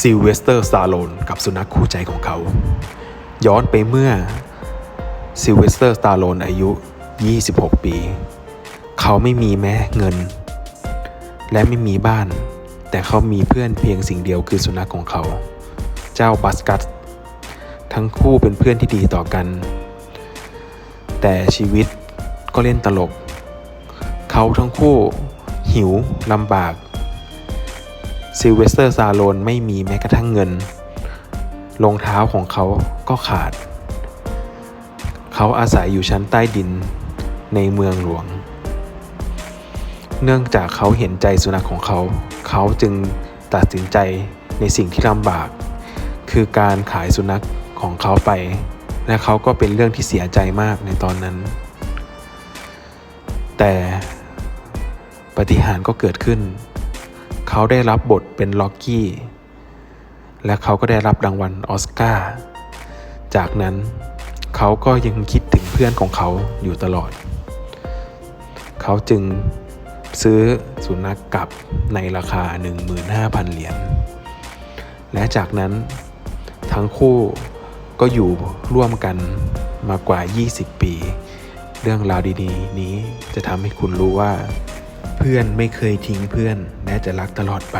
ซิลเวสเตอร์สตาโลนกับสุนัขคู่ใจของเขา ย้อนไปเมื่อซิลเวสเตอร์สตาโลนอายุ 26 ปี เขาไม่มีแม้เงิน และไม่มีบ้าน แต่เขามีเพื่อนเพียงสิ่งเดียวคือสุนัขของเขา เจ้าบัสกัสทั้งคู่เป็นเพื่อนที่ดีต่อกัน แต่ชีวิตก็เล่นตลก เขาทั้งคู่หิวลำบาก ซิลเวสเตอร์ซาโลนไม่มีแม้กระทั่งเงิน รองเท้าของเขาก็ขาด เขาอาศัยอยู่ชั้นใต้ดินในเมืองหลวง เนื่องจากเขาเห็นใจสุนัขของเขา เขาจึงตัดสินใจในสิ่งที่ลำบาก คือการขายสุนัขของเขาไป และเขาก็เป็นเรื่องที่เสียใจมากในตอนนั้น แต่ปฏิหารก็เกิดขึ้น เขาได้รับบทเป็นล็อกกี้ และเขาก็ได้รับรางวัลออสการ์ จากนั้นเขาก็ยังคิดถึงเพื่อนของเขาอยู่ตลอด เขาจึงซื้อสุนัขกกลับในราคา 15,000 เหรียญ และจากนั้นทั้งคู่ก็อยู่ร่วมกันมากว่า 20 ปี เรื่องราวดีๆ นี้จะทำให้คุณรู้ว่า เพื่อนไม่เคยทิ้งเพื่อน และจะรักตลอดไป